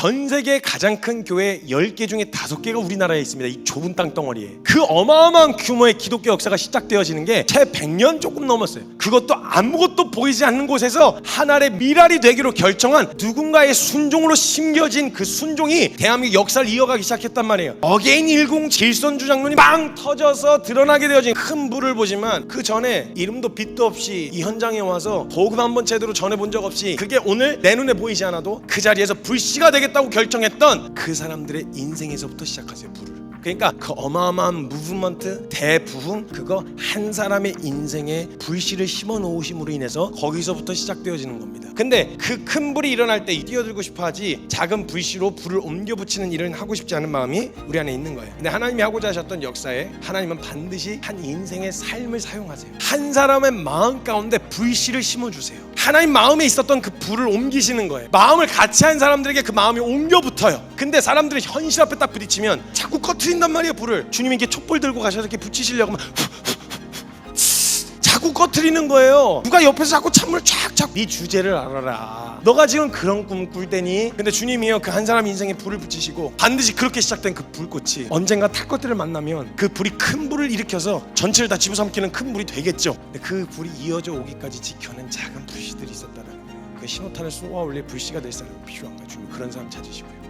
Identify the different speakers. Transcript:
Speaker 1: 전 세계 가장 큰 교회 10개 중에 5개가 우리나라에 있습니다. 이 좁은 땅덩어리에. 그 어마어마한 규모의 기독교 역사가 시작되어지는 게 채 100년 조금 넘었어요. 그것도 아무것도 보이지 않는 곳에서 하나의 미랄이 되기로 결정한 누군가의 순종으로 심겨진 그 순종이 대한민국 역사를 이어가기 시작했단 말이에요. 어게인 10 질선주 장로님 빵 터져서 드러나게 되어진 큰 불을 보지만 그 전에 이름도 빛도 없이 이 현장에 와서 복음 한 번 제대로 전해본 적 없이 그게 오늘 내 눈에 보이지 않아도 그 자리에서 불씨가 되 겠다고 결정했던 그 사람들의 인생에서부터 시작하세요 불을. 그러니까 그 어마어마한 무브먼트 대부흥 그거 한 사람의 인생에 불씨를 심어 놓으심으로 인해서 거기서부터 시작되어지는 겁니다. 근데 그 큰 불이 일어날 때 뛰어들고 싶어 하지 작은 불씨로 불을 옮겨 붙이는 일은 하고 싶지 않은 마음이 우리 안에 있는 거예요. 근데 하나님이 하고자 하셨던 역사에 하나님은 반드시 한 인생의 삶을 사용하세요. 한 사람의 마음 가운데 불씨를 심어 주세요. 하나님 마음에 있었던 그 불을 옮기시는 거예요. 마음을 같이 한 사람들에게 그 마음이 옮겨 붙어요. 근데 사람들이 현실 앞에 딱 부딪히면 자꾸 꺼트린단 말이에요 불을. 주님이 이렇게 촛불 들고 가셔서 이렇게 붙이시려고 하면 자꾸 꺼트리는 거예요. 누가 옆에서 자꾸 찬물 쫙쫙 네 주제를 알아라. 너가 지금 그런 꿈을 꿀 때니? 근데 주님이요 그 한 사람 인생에 불을 붙이시고 반드시 그렇게 시작된 그 불꽃이 언젠가 탈 것들을 만나면 그 불이 큰 불을 일으켜서 전체를 다 집어삼키는 큰 불이 되겠죠. 근데 그 불이 이어져 오기까지 지켜낸 작은 불씨들이 있었다는 거예요. 그 신호탄을 쏘아 올릴 불씨가 될 사람이 필요한 거예요. 주님 그런 사람 찾으시고요.